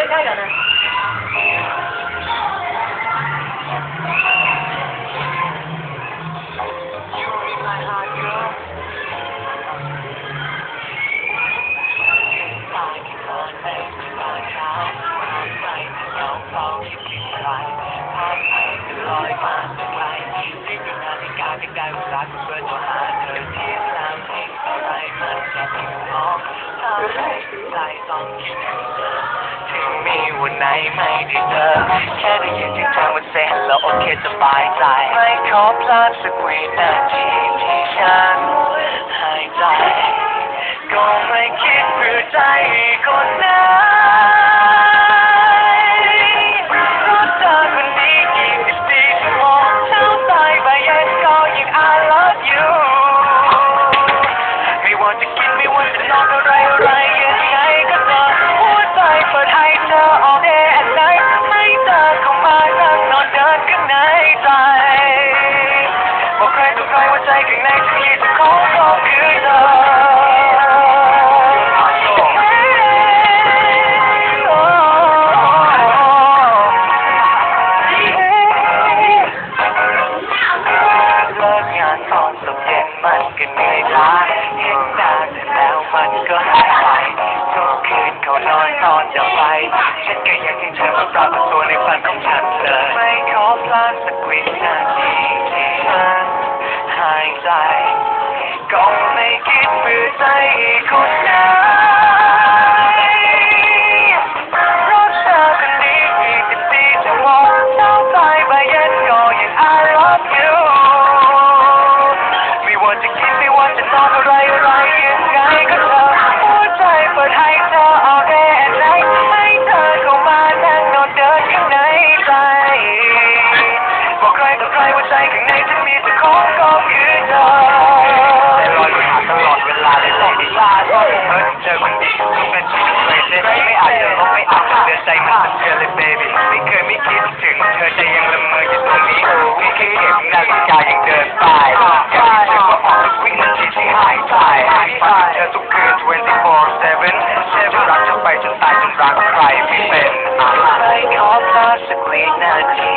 cái cái rồi nè Thank you. me when I made it uh. up. Can you use your time and say hello or kiss a bye bye? My car plans. I die. Go make it through die. Go now. บอกใครต่อใครว่าใจข้างในฉันมีแต่ของก็คือเธอเลิกงานตอนเย็นมันก็เหนื่อยล้าเห็นหน้าเสร็จแล้วมันก็หายไปทุกคืนเขานอนตอนจะไป ฉันก็ยังให้เธอมาปรากฏตัวในฝันของฉันเลย ไม่ขอพลาดสักวินาทีที่ฉันหาย ใจ ก็ไม่คิดเพื่อใจคนไหนเพราะเธอคนนี้มีสิบสี่ชั่วโมงเท่าตายไปยันก็ยัง I love you ไม่ว่าจะกินไม่ว่าจะนอนอะไรอะไรยังไงก็เธอหัวใจเปิดให้เธอ all day and night ให้เธอเข้ามานั่งนอนเดินข้างในใจบอกใครต่อใครว่าใจข้างในฉันมีแต่ของก็คือเธอยผ่านตลอดเวลาและต้อง พลาดเพราะเธอเจอคนดีทุกนาทีทุกเลยเล่นไม่อาจจะลบไม่อาจจะเดือดใจมันเป็นเธอเลย baby ไม่เคยไม่คิดถึงเธอจะยังละเมออยู่ตรงนี้ไม่เคยเห็นนาฬิกายังเดินไปอยากให้เธอก็ออกทุกวินาทีที่หายใจฝันถึงเธอทุกคืน24/7 7รักเธอไปจนตายจนรักใครไม่เป็นไม่ขอพลาดสักวินาที